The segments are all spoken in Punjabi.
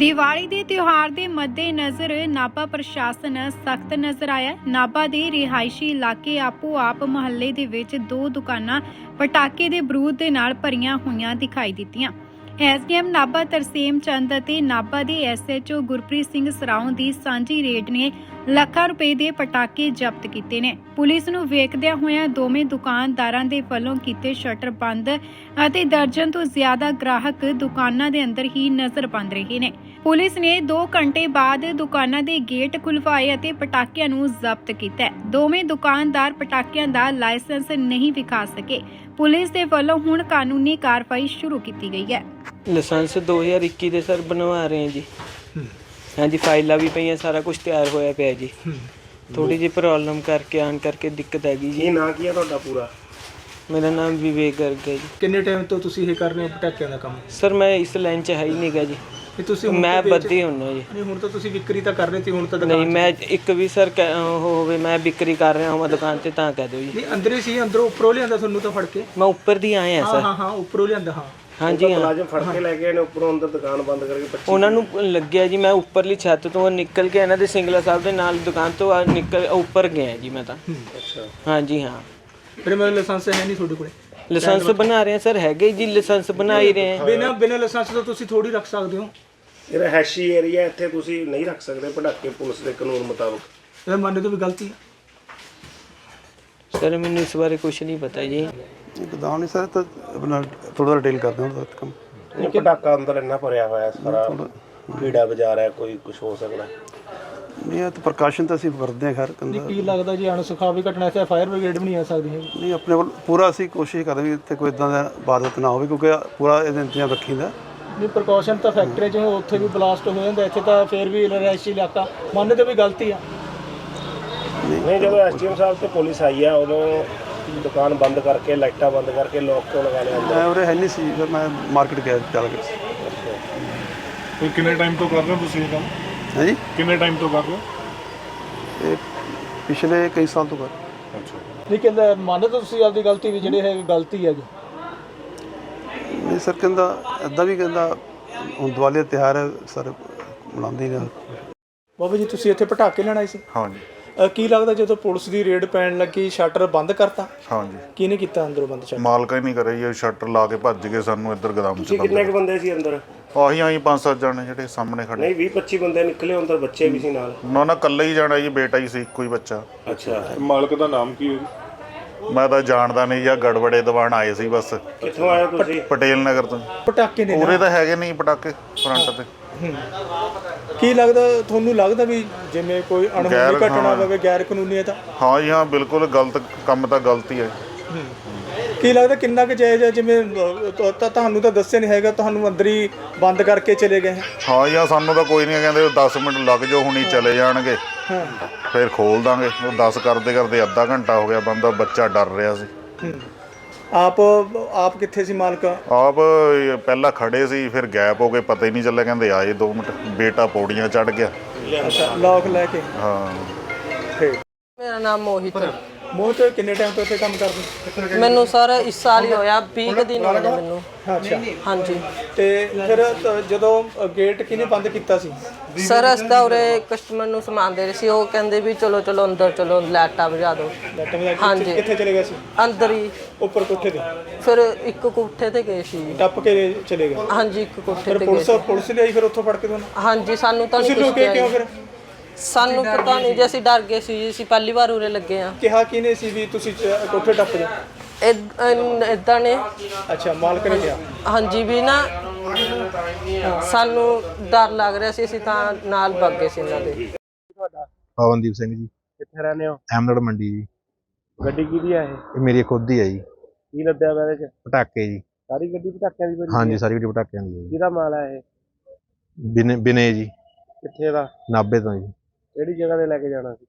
ਦੀਵਾਲੀ ਦੇ ਤਿਉਹਾਰ ਦੇ ਮੱਦੇਨਜ਼ਰ ਨਾਭਾ ਪ੍ਰਸ਼ਾਸਨ ਸਖਤ ਨਜ਼ਰ ਆਇਆ। ਨਾਭਾ ਦੇ ਰਿਹਾਇਸ਼ੀ ਇਲਾਕੇ ਆਪੋ ਆਪ ਮੁਹੱਲੇ ਦੇ ਵਿੱਚ ਦੋ ਦੁਕਾਨਾਂ ਪਟਾਕੇ ਦੇ ਬਰੂਦ ਦੇ ਨਾਲ ਭਰੀਆਂ ਹੋਈਆਂ ਦਿਖਾਈ ਦਿੱਤੀਆਂ। ਐਸਡੀਐਮ ਨਾਭਾ ਤਰਸੇਮ ਚੰਦ ਅਤੇ ਨਾਭਾ ਦੇ ਐਸਐਚਓ ਗੁਰਪ੍ਰੀਤ ਸਿੰਘ ਸਰਾਉਂ ਦੀ ਸਾਂਝੀ ਰੇਡ ਨੇ ਲੱਖਾਂ ਰੁਪਏ ਦੇ ਪਟਾਕੇ ਜ਼ਬਤ ਕੀਤੇ ਨੇ। ਪੁਲਿਸ ਨੂੰ ਵੇਖਦਿਆਂ ਹੋਇਆਂ ਦੋਵੇਂ ਦੁਕਾਨਦਾਰਾਂ ਦੇ ਵੱਲੋਂ ਕੀਤੇ ਸ਼ਟਰ ਬੰਦ ਅਤੇ ਦਰਜਨ ਤੋਂ ਜ਼ਿਆਦਾ ਗ੍ਰਾਹਕ ਦੁਕਾਨਾਂ ਦੇ ਅੰਦਰ ਹੀ ਨਜ਼ਰ ਬੰਦ ਰਹੇ ਨੇ। ਪੁਲਿਸ ਨੇ 2 ਘੰਟੇ ਬਾਅਦ ਦੁਕਾਨਾਂ ਦੇ ਗੇਟ ਖੁਲਵਾਏ ਅਤੇ ਪਟਾਕਿਆਂ ਨੂੰ ਜ਼ਬਤ ਕੀਤਾ। ਦੋਵੇਂ ਦੁਕਾਨਦਾਰ ਪਟਾਕਿਆਂ ਦਾ ਲਾਇਸੈਂਸ ਨਹੀਂ ਵਿਖਾ ਸਕੇ। ਪੁਲਿਸ ਦੇ ਵੱਲੋਂ ਹੁਣ ਕਾਨੂੰਨੀ ਕਾਰਵਾਈ ਸ਼ੁਰੂ ਕੀਤੀ ਗਈ ਹੈ। ਲਾਇਸੈਂਸ 2021 ਦੇ ਸਰ ਬਣਵਾ ਰਹੇ ਹਾਂ ਜੀ। ਹਾਂਜੀ ਫਾਈਲਾਂ ਵੀ ਪਈਆਂ ਸਾਰਾ ਕੁਝ ਤਿਆਰ ਹੋਇਆ ਪਿਆ ਜੀ। ਥੋੜੀ ਜਿਹੀ ਪ੍ਰੋਬਲਮ ਕਰਕੇ ਆਣ ਕਰਕੇ ਦਿੱਕਤ ਹੈਗੀ ਜੀ। ਕੀ ਨਾਂ ਕੀ ਹੈ ਤੁਹਾਡਾ ਪੂਰਾ? ਮੇਰਾ ਨਾਮ ਵਿਵੇਕ ਗਰਗ ਹੈ ਜੀ। ਕਿੰਨੇ ਟਾਈਮ ਤੋਂ ਤੁਸੀਂ ਇਹ ਕਰ ਰਹੇ ਹੋ ਪਟਾਕਿਆਂ ਦਾ ਕੰਮ? ਸਰ ਮੈਂ ਇਸ ਲਾਈਨ 'ਚ ਹੈ ਹੀ ਨਹੀਂਗਾ ਜੀ। ਇਹ ਤੁਸੀਂ ਹੁਣ ਮੈਂ ਤਾਂ ਵੇਚ- ਬੱਦੀ ਹੁੰਨਾ ਜੀ। ਨਹੀਂ ਹੁਣ ਤਾਂ ਤੁਸੀਂ ਵਿਕਰੀ ਤਾਂ ਕਰ ਰਹੇ ਸੀ ਹੁਣ ਤਾਂ ਨਹੀਂ ਦੁਕਾਨ ਮੈਂ ਇੱਕ ਵੀ ਸਰ ਕਹਿ- ਉਹ ਹੋਵੇ ਮੈਂ ਵਿਕਰੀ ਕਰ ਰਿਹਾ ਹਾਂ ਦੁਕਾਨ ਤੇ ਤਾਂ ਕਹਿ ਦਿਓ ਜੀ। ਨਹੀਂ ਅੰਦਰ ਹੀ ਸੀ ਅੰਦਰੋਂ ਉੱਪਰੋਂ ਲਿਆਂਦਾ ਤੁਹਾਨੂੰ ਤਾਂ ਫੜ ਕੇ ਮੈਂ ਉੱਪਰ ਦੀ ਆਇਆ ਹਾਂ ਸਰ। ਹਾਂ ਹਾਂ ਉੱਪਰੋਂ ਲਿਆਂਦਾ ਹਾਂ। ਹਾਂਜੀ ਹਾਂ। ਮੁਲਾਜ਼ਮ ਫੜ ਕੇ ਲੈ ਗਏ ਨੇ ਉੱਪਰੋਂ ਅੰਦਰ ਦੁਕਾਨ ਬੰਦ ਕਰਕੇ 25 ਉਹਨਾਂ ਨੂੰ ਲੱਗਿਆ ਜੀ ਮੈਂ ਉੱਪਰਲੀ ਛੱਤ ਤੋਂ ਨਿਕਲ ਕੇ ਇਹਨਾਂ ਦੇ ਸਿੰਗਲਾ ਸਾਹਿਬ ਦੇ ਨਾਲ ਦੁਕਾਨ ਤੋਂ ਆ ਨਿਕਲ ਉੱਪਰ ਗਿਆ ਜੀ ਮੈਂ ਤਾਂ। ਅੱਛਾ। ਹਾਂਜੀ ਹਾਂ। ਫਿਰ ਮੇਰੇ ਲਾਇਸੈਂਸ ਹੈ ਨਹੀਂ ਤੁਹਾਡੇ ਕੋਲੇ। ਲਾਇਸੈਂਸ ਬਣਾ ਰਹੇ ਹਾਂ ਸਰ ਹੈਗੇ ਜੀ ਲਾਇਸੈਂਸ ਬਣਾ ਹੀ ਰਹੇ ਹਾਂ ਬਿਨਾਂ ਬਿਨਾਂ ਲਾਇਸੈਂਸ ਤੋਂ ਤੁਸੀਂ ਥੋੜੀ ਰੱਖ ਸਕਦੇ ਹੋ। ਇਹ ਰਹਿਸ਼ੀ ਏਰੀਆ ਇੱਥੇ ਤੁਸੀਂ ਨਹੀਂ ਰੱਖ ਸਕਦੇ ਪਟਾਕੇ ਪੁਲਿਸ ਦੇ ਕਾਨੂੰਨ ਮੁਤਾਬਕ। ਇਹ ਮੰਨਦੇ ਤੋਂ ਵੀ ਗਲਤੀ ਹੈ ਸਰ ਮੈਨੂੰ ਇਸ ਬਾਰੇ ਕੁਝ ਨਹੀਂ ਪਤਾ ਜੀ। ਇੱਕਦਮ ਨਹੀਂ ਸਰ ਤਾਂ ਆਪਣਾ ਥੋੜਾ ਡਿਟੇਲ ਕਰਦੇ ਹਾਂ ਉਹਦਾ ਕੰਮ ਇਹ ਪਟਾਕਾ ਅੰਦਰ ਇੰਨਾ ਭਰਿਆ ਹੋਇਆ ਸਾਰਾ। ਕੀੜਾ ਬਾਜ਼ਾਰ ਹੈ ਕੋਈ ਕੁਝ ਹੋ ਸਕਦਾ। ਨਹੀਂ ਇਹ ਤਾਂ ਪ੍ਰਕਾਸ਼ਨ ਤਾਂ ਅਸੀਂ ਵਰਤਦੇ ਹਾਂ ਖੈਰ ਕੰਦਾ ਕੀ ਲੱਗਦਾ ਜੀ ਅਣਸੁਖਾਵੀ ਘਟਨਾ ਇੱਥੇ ਫਾਇਰ ਬ੍ਰਿਗੇਡ ਵੀ ਨਹੀਂ ਆ ਸਕਦੀ ਹੈ ਨਹੀਂ ਆਪਣੇ ਵੱਲ ਪੂਰਾ ਅਸੀਂ ਕੋਸ਼ਿਸ਼ ਕਰਦੇ ਵੀ ਇੱਥੇ ਕੋਈ ਇਦਾਂ ਦਾ ਬਾਦਤ ਨਾ ਹੋਵੇ ਕਿਉਂਕਿ ਪੂਰਾ ਇਹਦੇ ਇੰਤਜ਼ਾਮ ਰੱਖੀਦਾ। ਨਹੀਂ ਪ੍ਰੀਕਾਸ਼ਨ ਤਾਂ ਫੈਕਟਰੀ 'ਚ ਉੱਥੇ ਵੀ ਬਲਾਸਟ ਹੋ ਜਾਂਦਾ ਇੱਥੇ ਤਾਂ ਫੇਰ ਵੀ ਰਿਹਾਇਸ਼ੀ ਇਲਾਕਾ। ਮੰਨਦੇ ਤੋਂ ਵੀ ਗਲਤੀ ਆ। ਨਹੀਂ ਜਦੋਂ ਐਸਟੀਐਮ ਸਾਹਿਬ ਤੇ ਪੁਲਿਸ ਆਈ ਆ ਉਦੋਂ ਦੁਕਾਨ ਬੰਦ ਕਰਕੇ ਲਾਈਟਾਂ ਬੰਦ ਕਰਕੇ ਲੋਕ ਕਿਉਂ ਲਗਾ ਲਿਆ ਅੰਦਰ ਮੈਂ ਉਰੇ ਹੈ ਨਹੀਂ ਸੀ ਫਿਰ ਮੈਂ ਮਾਰਕੀਟ ਗਿਆ ਚੱਲ ਗਿਆ ਸੀ ਕਿੰਨੇ ਟਾਈਮ ਤੋਂ ਕਰ ਰਹੇ ਹੋ ਤੁਸੀਂ ਇਹ ਕੰਮ? ਹੈ ਜੀ ਕਿੰਨੇ ਟਾਈਮ ਤੋਂ ਕਰ ਰਹੇ ਹੋ? ਇਹ ਪਿਛਲੇ ਕਈ ਸਾਲ ਤੋਂ ਕਰ ਅੱਛਾ। ਨਹੀਂ ਕਹਿੰਦਾ ਮੰਨਦੇ ਤੁਸੀਂ ਆਪਦੀ ਗਲਤੀ ਵੀ ਜਿਹੜੇ ਹੈ ਗਲਤੀ ਹੈ ਜੀ ਨਹੀਂ ਸਰ ਕਹਿੰਦਾ ਇਦਾਂ ਵੀ ਕਹਿੰਦਾ ਹੁਣ ਦੀਵਾਲੀ ਦਾ ਤਿਉਹਾਰ ਹੈ ਸਰ ਮਨਾਉਂਦੇ ਹੀ ਨੇ ਬਾਬਾ ਜੀ ਤੁਸੀਂ ਇੱਥੇ ਪਟਾਕੇ ਲੈਣ ਆਏ ਸੀ? ਹਾਂਜੀ। ਅ, ਕੀ ਲੱਗਦਾ ਜਦੋਂ ਪੁਲਿਸ ਦੀ ਰੇਡ ਪੈਣ ਲੱਗੀ ਸ਼ਟਰ ਬੰਦ ਕਰਤਾ? ਹਾਂਜੀ। ਕਿਹਨੇ ਕੀਤਾ ਅੰਦਰੋਂ ਬੰਦ ਸ਼ਟਰ? ਮਾਲਕ ਹੀ ਨਹੀਂ ਕਰਿਆ ਜੀ ਇਹ ਸ਼ਟਰ ਲਾ ਕੇ ਭੱਜ ਗਏ ਸਾਨੂੰ ਇੱਧਰ ਗਦਾਮ ਚ ਤੁਸੀਂ ਕਿੰਨੇ ਕੁ ਬੰਦੇ ਸੀ ਅੰਦਰ? ਆਹੀ ਆਹੀ ਪੰਜ ਸੱਤ ਜਾਣੇ ਜਿਹੜੇ ਸਾਹਮਣੇ ਖੜੇ। ਨਹੀਂ 20 25 ਬੰਦੇ ਨਿਕਲੇ ਅੰਦਰ ਬੱਚੇ ਵੀ ਸੀ ਨਾਲ। ਨਾ ਨਾ ਇਕੱਲਾ ਹੀ ਜਾਣਾ ਜੀ ਬੇਟਾ ਹੀ ਸੀ ਇੱਕੋ ਹੀ ਬੱਚਾ। ਅੱਛਾ। ਮਾਲਕ ਦਾ ਨਾਮ ਕੀ ਹੈ ਮੈਂ ਤਾਂ ਜਾਣਦਾ ਨਹੀਂ ਜਾਂ ਗੜਬੜੇ ਦੀਵਾਨ ਆਏ ਸੀ ਬਸ। ਕਿੱਥੋਂ ਆਏ ਤੁਸੀਂ? ਪਟੇਲ ਨਗਰ ਤੋਂ। ਪਟਾਕੇ ਨੇ ਉਰੇ ਤਾਂ ਹੈਗੇ ਨਹੀਂ ਪਟਾਕੇ ਫਰੰਟ ਤੇ। ਕੀ ਲੱਗਦਾ ਤੁਹਾਨੂੰ ਲੱਗਦਾ ਵੀ ਜਿਵੇਂ ਕੋਈ ਅਣਹੋਣੀ ਗੈਰ- ਘਟਨਾ ਹਾਂ। ਹੋਵੇ ਗੈਰ ਕਾਨੂੰਨੀ ਹੈ ਤਾਂ? ਹਾਂ ਜੀ ਹਾਂ ਬਿਲਕੁਲ ਗਲਤ ਕੰਮ ਤਾਂ ਗਲਤ ਹੀ। ਹੈ। ਕੀ ਲੱਗਦਾ ਕਿੰਨਾ ਕੁ ਜਾਇਜ਼ ਹੈ? ਜਿਵੇਂ ਅ, ਤੁ- ਤਾਂ ਤੁਹਾਨੂੰ ਤਾਂ ਦੱਸਿਆ ਨਹੀਂ ਹੈਗਾ ਤੁਹਾਨੂੰ ਅੰਦਰ ਹੀ ਬੰਦ ਕਰਕੇ ਚਲੇ ਗਏ ਹੈ। ਹਾਂ ਸਾਨੂੰ ਤਾਂ ਕੋਈ ਨਹੀਂ ਕਹਿੰਦੇ 10 ਮਿੰਟ ਲੱਗ ਜਾਓ ਹੁਣੀ ਚਲੇ ਜਾਣਗੇ। ਹਾਂ। ਫਿਰ ਖੋਲ ਦਾਂਗੇ। ਉਹ 10 ਕਰਦੇ ਕਰਦੇ ਅੱਧਾ ਘੰਟਾ ਹੋ ਗਿਆ ਬੰਦਾ ਬੱਚਾ ਡਰ ਰਿਹਾ ਸੀ। ਹੂੰ। ਆਪ ਆਪ ਕਿੱਥੇ ਸੀ ਮਾਲਕ? ਆਪ ਪਹਿਲਾਂ ਖੜੇ ਸੀ ਫਿਰ ਗੈਪ ਹੋ ਗਏ ਪਤਾ ਹੀ ਨਹੀਂ ਚੱਲਿਆ ਕਹਿੰਦੇ ਆਏ 2 ਮਿੰਟ ਬੇਟਾ ਪੌੜੀਆਂ ਚੜ ਗਿਆ। ਅੱਛਾ ਲੋਕ ਲੈ ਕੇ। ਹਾਂ। ਮੇਰਾ ਨਾਮ ਮੋਹਿਤ ਹੈ। ਮੋਹ ਤੇ ਕਿੰਨੇ ਟਾਈਮ ਤੋਂ ਇੱਥੇ ਕੰਮ ਕਰਦੇ? ਮੈਨੂੰ ਸਰ ਇਸ ਸਾਲ ਹੀ ਹੋਇਆ 20 ਕੁ ਦਿਨ ਹੋਏ ਨੇ ਮੈਨੂੰ। ਅੱਛਾ। ਹਾਂਜੀ। ਤੇ ਫਿਰ ਤ- ਜਦੋਂ ਗੇਟ ਕਿਹਨੇ ਬੰਦ ਕੀਤਾ ਸੀ? ਸਰ ਅਸੀਂ ਤਾਂ ਉਰੇ ਕਸਟਮਰ ਨੂੰ ਸਮਾਨ ਦੇ ਰਹੇ ਸੀ। ਉਹ ਕਹਿੰਦੇ ਵੀ ਚਲੋ ਚਲੋ ਅੰਦਰ ਚਲੋ ਲਾਈਟਾਂ ਬੁਝਾ ਦਿਓ। ਵਜਾ ਹਾਂਜੀ। ਕਿੱਥੇ ਚਲੇ ਗਏ ਸੀ? ਅੰਦਰ ਹੀ। ਉੱਪਰ ਕੋਠੇ ਤੇ? ਫਿਰ ਇੱਕ ਕੋਠੇ ਤੇ ਗਏ ਸੀ। ਟੱਪ ਕੇ ਚਲੇ ਗਏ? ਹਾਂਜੀ ਇੱਕ ਕੋਠੇ ਫਿਰ ਤੇ ਗਏ ਪੁਲਿਸ ਪੁਲਿਸ ਲਈ ਫਿਰ ਉੱਥੋਂ ਫੜ ਕੇ ਤੁਹਾਨੂੰ ਹਾਂਜੀ ਸਾਨੂੰ ਤਾਂ ਨਹੀਂ ਤੁਸੀਂ ਕੁਛ ਲੁਕੇ ਕਿਹਾ ਕਿਉਂ ਜੀ। ਫਿਰ? ਸਾਨੂੰ ਪਤਾ ਨਹੀਂ ਜੇ ਅਸੀਂ ਡਰ ਗਏ ਸੀ ਜੀ, ਅਸੀਂ ਪਹਿਲੀ ਵਾਰ ਉਰੇ ਲੱਗੇ ਆ ਕਿਹਾ ਕਿਹਨੇ ਸੀ ਵੀ ਤੁਸੀਂ ਚ- ਕੋਠੇ ਟੱਪ ਜਾਓ? ਇਦਾਂ ਨੇ। ਅੱਛਾ ਮਾਲਕ ਨੇ ਕਿਹਾ। ਹਾਂਜੀ ਵੀ ਨਾ ਸਾਨੂੰ ਡਰ ਲੱਗ ਰਿਹਾ ਸੀ ਅਸੀਂ ਤਾਂ ਨਾਲ ਭੱਗ ਗਏ ਸੀ ਇਹਨਾਂ ਦੇ। ਪਵਨਦੀਪ ਸਿੰਘ ਜੀ। ਕਿੱਥੇ ਰਹਿੰਦੇ ਹੋ? ਅਹਿਮਦਗੜ ਮੰਡੀ ਜੀ। ਗੱਡੀ ਕਿਹਦੀ ਆ ਇਹ? ਇਹ ਮੇਰੀ ਖੁਦ ਹੀ ਹੈ ਜੀ। ਕੀ ਲੱਦਿਆ ਇਹਦੇ ਚ? ਪਟਾਕੇ ਜੀ। ਸਾਰੀ ਗੱਡੀ ਪਟਾਕਿਆਂ ਦੀ ਭਰੀ ਹਾਂਜੀ? ਸਾਰੀ ਗੱਡੀ ਪਟਾਕਿਆਂ ਦੀ ਹੈ ਜੀ। ਕਿਹਦਾ ਮਾਲ ਹੈ ਇਹ? ਬਿਨੇ ਬਿਨੇ ਜੀ। ਕਿੱਥੇ ਦਾ? ਨਾਭੇ ਤੋਂ ਜੀ। ਕਿਹੜੀ ਜਗ੍ਹਾ ਤੇ ਲੈ ਕੇ ਜਾਣਾ ਸੀ?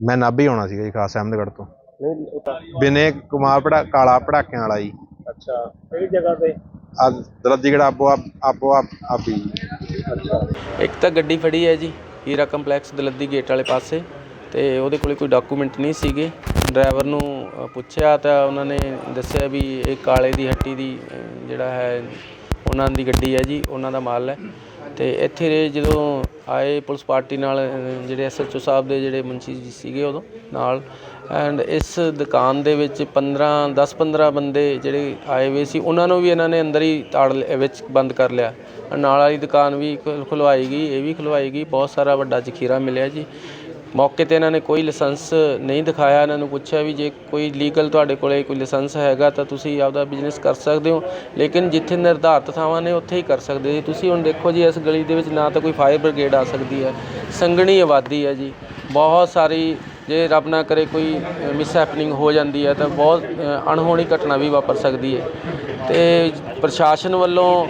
ਮੈਂ ਨਾਭੇ ਹੀ ਆਉਣਾ ਸੀਗਾ ਜੀ ਖਾਸ ਅਹਿਮਦਗੜ ਤੋਂ। ਨਹੀਂ ਬਿਨੇ ਕੁਮਾਰ ਪੜਾ ਕਾਲਾ ਪਟਾਕਿਆਂ ਵਾਲਾ ਜੀ। ਅੱਛਾ ਕਿਹੜੀ ਜਗ੍ਹਾ ਤੇ? ਆ ਦਰਦੀਗੜ ਆਪੋ ਆਪ ਆਪੋ ਆਪ ਆਪੀ ਇੱਕ ਤਾਂ ਗੱਡੀ ਫੜੀ ਹੈ ਜੀ ਹੀਰਾ ਕੰਪਲੈਕਸ ਦਲੱਦੀ ਗੇਟ ਵਾਲੇ ਪਾਸੇ ਤੇ ਉਹਦੇ ਕੋਲੇ ਕੋਈ ਡਾਕੂਮੈਂਟ ਨਹੀਂ ਸੀਗੇ। ਡਰਾਈਵਰ ਨੂੰ ਅ, ਪੁੱਛਿਆ ਤਾਂ ਉਹਨਾਂ ਨੇ ਦੱਸਿਆ ਵੀ ਇਹ ਕਾਲੇ ਦੀ ਹੱਟੀ ਦੀ ਅ, ਜਿਹੜਾ ਹੈ ਉਹਨਾਂ ਦੀ ਗੱਡੀ ਹੈ ਜੀ ਉਹਨਾਂ ਦਾ ਮਾਲ ਹੈ। ਅਤੇ ਇੱਥੇ ਜਦੋਂ ਆਏ ਪੁਲਿਸ ਪਾਰਟੀ ਨਾਲ ਅ, ਜਿਹੜੇ ਐਸਐਚਓ ਸਾਹਿਬ ਦੇ ਜਿਹੜੇ ਮੁੰਸ਼ੀ ਜੀ ਸੀਗੇ ਉਦੋਂ ਨਾਲ ਐਂਡ ਇਸ ਦੁਕਾਨ ਦੇ ਵਿੱਚ 15 10 15 ਬੰਦੇ ਜਿਹੜੇ ਆਏ ਹੋਏ ਸੀ ਉਹਨਾਂ ਨੂੰ ਵੀ ਇਹਨਾਂ ਨੇ ਅੰਦਰ ਹੀ ਤਾੜ ਲਿ- ਵਿੱਚ ਬੰਦ ਕਰ ਲਿਆ। ਨਾਲ ਵਾਲੀ ਦੁਕਾਨ ਵੀ ਖੁ- ਖੁਲਵਾਈ ਗਈ ਇਹ ਵੀ ਖੁਲਵਾਈ ਗਈ ਬਹੁਤ ਸਾਰਾ ਵੱਡਾ ਜ਼ਖੀਰਾ ਮਿਲਿਆ ਜੀ। ਮੌਕੇ ਤੇ ਇਹਨਾਂ ਨੇ ਕੋਈ ਲਾਇਸੈਂਸ ਨਹੀਂ ਦਿਖਾਇਆ, ਇਹਨਾਂ ਨੂੰ ਪੁੱਛਿਆ ਵੀ ਜੇ ਕੋਈ ਲੀਗਲ ਤੁਹਾਡੇ ਕੋਲੇ ਕੋਈ ਲਾਇਸੈਂਸ ਹੈਗਾ ਤਾਂ ਤੁਸੀਂ ਆਪਦਾ ਬਿਜ਼ਨਸ ਕਰ ਸਕਦੇ ਹੋ, ਲੇਕਿਨ ਜਿੱਥੇ ਨਿਰਧਾਰਤ ਥਾਵਾਂ ਨੇ ਉੱਥੇ ਹੀ ਕਰ ਸਕਦੇ ਜੀ। ਤੁਸੀਂ ਹੁਣ ਦੇਖੋ ਜੀ, ਇਸ ਗਲੀ ਦੇ ਵਿੱਚ ਨਾ ਤਾਂ ਕੋਈ ਫਾਇਰ ਬ੍ਰਿਗੇਡ ਆ ਸਕਦੀ ਹੈ, ਸੰਘਣੀ ਆਬਾਦੀ ਹੈ ਜੀ। ਬਹੁਤ ਸਾਰੀ ਜੇ ਰੱਬ ਨਾ ਕਰੇ ਕੋਈ ਮਿਸ ਹੈਪਨਿੰਗ ਹੋ ਜਾਂਦੀ ਹੈ ਤਾਂ ਬਹੁਤ ਅਣਹੋਣੀ ਘਟਨਾ ਵੀ ਵਾਪਰ ਸਕਦੀ ਹੈ। ਤੇ ਪ੍ਰਸ਼ਾਸਨ ਵੱਲੋਂ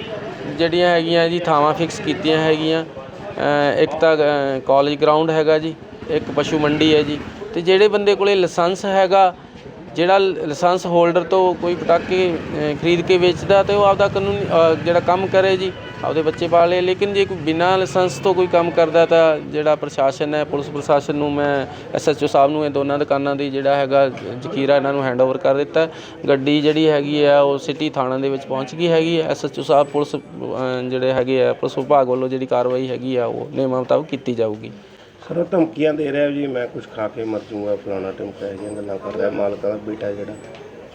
ਜਿਹੜੀਆਂ ਹੈਗੀਆਂ ਜੀ, ਥਾਵਾਂ ਫਿਕਸ ਕੀਤੀਆਂ ਹੈਗੀਆਂ ਇੱਕ ਤਾਂ ਕਾਲਜ ਗਰਾਊਂਡ ਹੈਗਾ ਜੀ ਇੱਕ ਪਸ਼ੂ ਮੰਡੀ ਹੈ ਜੀ। ਤੇ ਜਿਹੜੇ ਬੰਦੇ ਕੋਲੇ ਲਾਇਸੈਂਸ ਹੈਗਾ, ਜਿਹੜਾ ਲਾਇਸੈਂਸ ਹੋਲਡਰ ਤੋਂ ਕੋਈ ਪਟਾਕੇ ਖਰੀਦ ਕੇ ਵੇਚਦਾ ਤੇ ਉਹ ਆਪਦਾ ਕਾਨੂੰਨ ਜਿਹੜਾ ਕੰਮ ਕਰੇ ਜੀ, ਆਪਦੇ ਬੱਚੇ ਪਾਲੇ ਲੇਕਿਨ ਜੇ ਕੋਈ ਬਿਨਾਂ ਲਾਇਸੈਂਸ ਤੋਂ ਕੋਈ ਕੰਮ ਕਰਦਾ ਤਾਂ ਜਿਹੜਾ ਪ੍ਰਸ਼ਾਸਨ ਹੈ, ਪੁਲਿਸ ਪ੍ਰਸ਼ਾਸਨ ਨੂੰ ਮੈਂ ਐਸਐਚਓ ਸਾਹਿਬ ਨੂੰ ਇਹ ਦੋਨਾਂ ਦੁਕਾਨਾਂ ਦੀ ਜਿਹੜਾ ਹੈਗਾ ਜ਼ਖੀਰਾ ਇਹਨਾਂ ਨੂੰ ਹੈਂਡਓਵਰ ਕਰ ਦਿੱਤਾ। ਗੱਡੀ ਜਿਹੜੀ ਹੈਗੀ ਆ, ਉਹ ਸਿਟੀ ਥਾਣਾ ਦੇ ਵਿੱਚ ਪਹੁੰਚ ਗਈ ਹੈਗੀ ਹੈ ਐਸਐਚਓ ਸਾਹਿਬ ਪੁਲਿਸ ਜਿਹੜੇ ਹੈਗੇ ਆ, ਪੁਲਿਸ ਵਿਭਾਗ ਵੱਲੋਂ ਜਿਹੜੀ ਕਾਰਵਾਈ ਹੈਗੀ ਆ, ਉਹ ਨਿਯਮਾਂ ਮੁਤਾਬਕ ਕੀਤੀ ਜਾਊਗੀ। ਸਰ ਉਹ ਧਮਕੀਆਂ ਦੇ ਰਿਹਾ ਜੀ ਮੈਂ ਕੁਝ ਖਾ ਕੇ ਮਰ ਜਾਊਂਗਾ, ਫਲਾਣਾ ਟਮਕਾ ਜਿਹੀਆਂ ਗੱਲਾਂ ਕਰ ਰਿਹਾ, ਮਾਲਕਾਂ ਦਾ ਬੇਟਾ ਜਿਹੜਾ।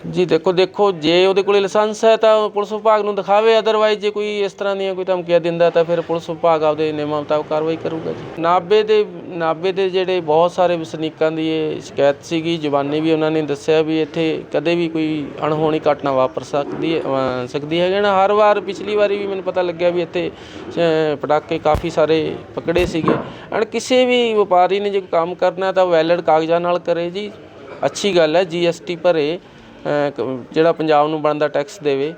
ਜੀ ਦੇਖੋ ਦੇਖੋ ਜੇ ਉਹਦੇ ਕੋਲੇ ਲਾਇਸੈਂਸ ਹੈ ਤਾਂ ਪੁਲਿਸ ਵਿਭਾਗ ਨੂੰ ਦਿਖਾਵੇ ਅਦਰਵਾਈਜ਼ ਜੇ ਕੋਈ ਇਸ ਤਰ੍ਹਾਂ ਦੀਆਂ ਕੋਈ ਧਮਕੀਆਂ ਦਿੰਦਾ ਤਾਂ ਫਿਰ ਪੁਲਿਸ ਵਿਭਾਗ ਆਪਦੇ ਨਿਯਮਾਂ ਮੁਤਾਬਕ ਕਾਰਵਾਈ ਕਰੂਗਾ ਜੀ। ਨਾਬੇ ਦੇ ਨਾਬੇ ਦੇ ਜਿਹੜੇ ਬਹੁਤ ਸਾਰੇ ਵਸਨੀਕਾਂ ਦੀ ਇਹ ਸ਼ਿਕਾਇਤ ਸੀਗੀ ਜਵਾਨੀ ਵੀ ਉਹਨਾਂ ਨੇ ਦੱਸਿਆ ਵੀ ਇੱਥੇ ਕਦੇ ਵੀ ਕੋਈ ਅਣਹੋਣੀ ਘਟਨਾ ਵਾਪਰ ਸਕਦੀ ਹੈ ਅ, ਸਕਦੀ ਹੈ ਨਾ। ਹਰ ਵਾਰ ਪਿਛਲੀ ਵਾਰੀ ਵੀ ਮੈਨੂੰ ਪਤਾ ਲੱਗਿਆ ਵੀ ਇੱਥੇ ਅ, ਪਟਾਕੇ ਕਾਫੀ ਸਾਰੇ ਪਕੜੇ ਸੀਗੇ। ਐਂਡ ਕਿਸੇ ਵੀ ਵਪਾਰੀ ਨੇ ਜੇ ਕੰਮ ਕਰਨਾ ਤਾਂ ਵੈਲਿਡ ਕਾਗਜ਼ਾਂ ਨਾਲ ਕਰੇ ਜੀ। ਅੱਛੀ ਗੱਲ ਹੈ ਜੀਐਸਟੀ ਭਰੇ ਅ, ਕ- ਜਿਹੜਾ ਪੰਜਾਬ ਨੂੰ ਬਣਦਾ ਟੈਕਸ ਦੇਵੇ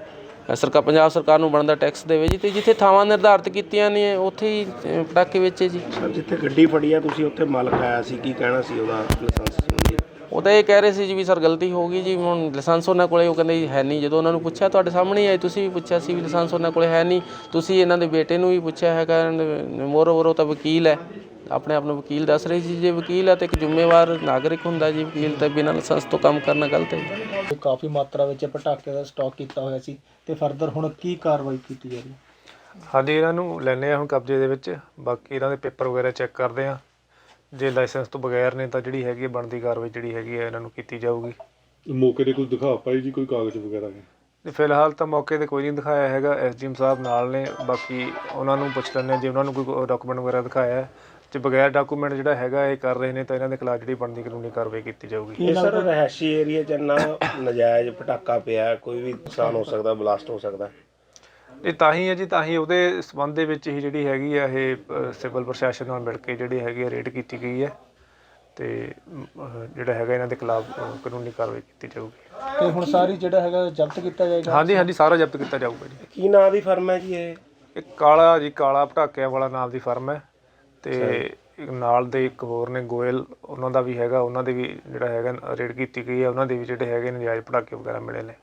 ਸਰਕਾਰ ਪੰਜਾਬ ਸਰਕਾਰ ਨੂੰ ਬਣਦਾ ਟੈਕਸ ਦੇਵੇ ਜੀ ਤੇ ਜਿੱਥੇ ਥਾਵਾਂ ਨਿਰਧਾਰਤ ਕੀਤੀਆਂ ਨੇ ਉੱਥੇ ਹੀ ਪਟਾਕੇ ਵੇਚੇ ਜੀ। ਸਰ ਜਿੱਥੇ ਗੱਡੀ ਫੜੀ ਆ ਤੁਸੀਂ ਉੱਥੇ ਮਾਲਕ ਆਇਆ ਸੀ ਕੀ ਕਹਿਣਾ ਸੀ ਉਹਦਾ ਲਾਇਸੈਂਸ? ਸੰਬੰਧੀ ਉਹ ਤਾਂ ਇਹ ਕਹਿ ਰਹੇ ਸੀ ਜੀ ਵੀ ਸਰ ਗਲਤੀ ਹੋ ਗਈ ਜੀ ਹੁਣ ਲਾਇਸੈਂਸ ਉਹਨਾਂ ਕੋਲੇ ਉਹ ਕਹਿੰਦੇ ਜੀ ਹੈ ਨਹੀਂ। ਜਦੋਂ ਉਹਨਾਂ ਨੂੰ ਪੁੱਛਿਆ ਤੁਹਾਡੇ ਸਾਹਮਣੇ ਆਏ ਤੁਸੀਂ ਵੀ ਪੁੱਛਿਆ ਸੀ ਵੀ ਲਾਇਸੈਂਸ ਉਹਨਾਂ ਕੋਲੇ ਹੈ ਨਹੀਂ। ਤੁਸੀਂ ਇਹਨਾਂ ਦੇ ਬੇਟੇ ਨੂੰ ਵੀ ਪੁੱਛਿਆ ਹੈਗਾ ਮੋਰ ਓਵਰ ਉਹ ਤਾਂ ਵਕੀਲ ਹੈ। ਆਪਣੇ ਆਪ ਨੂੰ ਵਕੀਲ ਦੱਸ ਰਹੇ ਸੀ ਜੇ ਵਕੀਲ ਹੈ ਤਾਂ ਇੱਕ ਜ਼ਿੰਮੇਵਾਰ ਨਾਗਰਿਕ ਹੁੰਦਾ ਜੀ ਵਕੀਲ ਤਾਂ ਬਿਨਾਂ ਲਾਇਸੈਂਸ ਤੋਂ ਕੰਮ ਕਰਨਾ ਗਲਤ ਹੈ ਜੀ। ਕਾਫੀ ਮਾਤਰਾ ਵਿੱਚ ਪਟਾਕੇ ਦਾ ਸਟਾਕ ਕੀਤਾ ਹੋਇਆ ਸੀ ਤੇ ਫਰਦਰ ਹੁਣ ਕੀ ਕਾਰਵਾਈ ਕੀਤੀ ਜਾ ਰਹੀ ਹੈ ਹਾਂਜੀ ਇਹਨਾਂ ਨੂੰ ਲੈਣੇ ਆ ਹੁਣ ਕਬਜ਼ੇ ਦੇ ਵਿੱਚ। ਬਾਕੀ ਇਹਨਾਂ ਦੇ ਪੇਪਰ ਵਗੈਰਾ ਚੈੱਕ ਕਰਦੇ ਆ ਜੇ ਲਾਇਸੈਂਸ ਤੋਂ ਬਗੈਰ ਨੇ ਤਾਂ ਜਿਹੜੀ ਹੈਗੀ ਹੈ ਬਣਦੀ ਕਾਰਵਾਈ ਜਿਹੜੀ ਹੈਗੀ ਹੈ ਇਹਨਾਂ ਨੂੰ ਕੀਤੀ ਜਾਊਗੀ। ਮੌਕੇ ਤੇ ਕੋਈ ਦਿਖਾ ਪਾਈ ਜੀ ਕੋਈ ਕਾਗਜ਼ ਵਗੈਰਾ ਹੈ ਤੇ ਫਿਲਹਾਲ ਤਾਂ ਮੌਕੇ ਤੇ ਕੋਈ ਨਹੀਂ ਦਿਖਾਇਆ ਹੈਗਾ। ਐਸਡੀਐਮ ਸਾਹਿਬ ਨਾਲ ਨੇ। ਬਾਕੀ ਉਹਨਾਂ ਨੂੰ ਪੁੱਛ ਲੈਂਦੇ ਹਾਂ ਜੇ ਉਹਨਾਂ ਨੂੰ ਕੋਈ ਡਾਕੂਮੈਂਟ ਵਗੈਰਾ ਦਿਖਾਇਆ ਹੈ। ਜੇ ਬਗੈਰ ਡਾਕੂਮੈਂਟ ਜਿਹੜਾ ਹੈਗਾ ਇਹ ਕਰ ਰਹੇ ਨੇ ਤਾਂ ਇਹਨਾਂ ਦੇ ਖਿਲਾਫ ਜਿਹੜੀ ਬਣਦੀ ਕਾਨੂੰਨੀ ਕਾਰਵਾਈ ਕੀਤੀ ਜਾਊਗੀ। ਇਹ ਸਰ ਰਹਿਸ਼ੀ ਏਰੀਆ ਚ ਨਜਾਇਜ਼ ਪਟਾਕਾ ਪਿਆ ਕੋਈ ਵੀ ਨੁਕਸਾਨ ਹੋ ਸਕਦਾ ਬਲਾਸਟ ਹੋ ਸਕਦਾ। ਇਹ ਤਾਂ ਹੀ ਹੈ ਜੀ ਤਾਂ ਹੀ ਉਹਦੇ ਸਬੰਧ ਦੇ ਵਿੱਚ ਹੀ ਜਿਹੜੀ ਹੈਗੀ ਆ ਇਹ ਸਿਵਲ ਪ੍ਰਸ਼ਾਸਨ ਨਾਲ ਮਿਲ ਕੇ ਜਿਹੜੀ ਹੈਗੀ ਆ ਰੇਡ ਕੀਤੀ ਗਈ ਹੈ ਤੇ ਜਿਹੜਾ ਹੈਗਾ ਇਹਨਾਂ ਦੇ ਖਿਲਾਫ ਕਾਨੂੰਨੀ ਕਾਰਵਾਈ ਕੀਤੀ ਜਾਊਗੀ। ਤੇ ਹੁਣ ਸਾਰੀ ਜਿਹੜਾ ਹੈਗਾ ਜ਼ਬਤ ਕੀਤਾ ਜਾਏਗਾ? ਹਾਂਜੀ ਹਾਂਜੀ ਸਾਰਾ ਜ਼ਬਤ ਕੀਤਾ ਜਾਊਗਾ ਜੀ। ਕੀ ਨਾਂ ਦੀ ਫਰਮ ਹੈ ਜੀ ਇਹ? ਇੱਕ ਕਾਲਾ ਜੀ ਕਾਲਾ ਪਟਾਕਿਆਂ ਵਾਲਾ ਨਾਮ ਦੀ ਫਰਮ ਹੈ। ਤੇ ਨਾਲ ਦੇ ਇੱਕ ਹੋਰ ਨੇ ਗੋਇਲ ਉਹਨਾਂ ਦਾ ਵੀ ਹੈਗਾ ਉਹਨਾਂ ਦੇ ਵੀ ਜਿਹੜਾ ਹੈਗਾ ਰੇਡ ਕੀਤੀ ਗਈ ਹੈ ਉਹਨਾਂ ਦੇ ਵੀ ਜਿਹੜੇ ਹੈਗੇ ਨਜਾਇਜ਼ ਪਟਾਕੇ ਵਗੈਰਾ ਮਿਲੇ ਨੇ।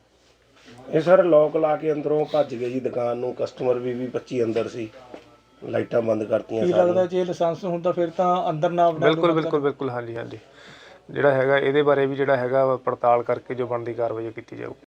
ਇਹ ਸਰ ਲੋਕ ਲਾ ਕੇ ਅੰਦਰੋਂ ਭੱਜ ਗਏ ਜੀ ਦੁਕਾਨ ਨੂੰ ਕਸਟਮਰ ਵੀ ਵੀ 25 ਅੰਦਰ ਸੀ ਲਾਈਟਾਂ ਬੰਦ ਕਰਤੀਆਂ ਕੀ ਲੱਗਦਾ ਜੇ ਲਾਇਸੈਂਸ ਹੁੰਦਾ ਫਿਰ ਤਾਂ ਅੰਦਰ ਨਾ ਵੜਨਾ ਬਿਲਕੁਲ ਬਿਲਕੁਲ ਬਿਲਕੁਲ ਹਾਂਜੀ ਹਾਂਜੀ। ਜਿਹੜਾ ਹੈਗਾ ਇਹਦੇ ਬਾਰੇ ਵੀ ਜਿਹੜਾ ਹੈਗਾ ਪੜਤਾਲ ਕਰਕੇ ਜੋ ਬਣਦੀ ਕਾਰਵਾਈ ਕੀਤੀ ਜਾਊਗੀ।